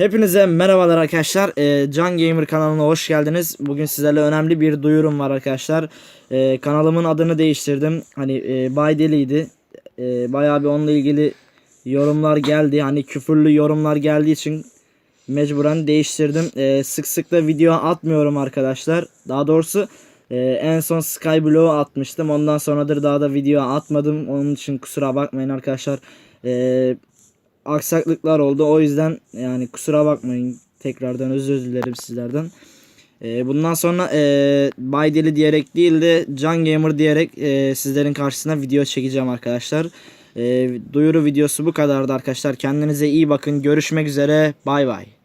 Hepinize merhabalar arkadaşlar. Ee, Can Gamer kanalına hoş geldiniz. Bugün sizlerle önemli bir duyurum var arkadaşlar. Ee, kanalımın adını değiştirdim. Hani e, Bay Deli'ydi. Ee, bayağı bir onunla ilgili yorumlar geldi. Hani küfürlü yorumlar geldiği için mecburen değiştirdim. Ee, sık sık da video atmıyorum arkadaşlar. Daha doğrusu e, en son Skyblock'u atmıştım. Ondan sonradır daha da video atmadım. Onun için kusura bakmayın arkadaşlar. Ee, aksaklıklar oldu. O yüzden yani kusura bakmayın. Tekrardan özür dilerim sizlerden. Ee, bundan sonra e, Bay Deli diyerek değil de Can Gamer diyerek e, sizlerin karşısına video çekeceğim arkadaşlar. E, duyuru videosu bu kadardı arkadaşlar. Kendinize iyi bakın. Görüşmek üzere. Bay bay.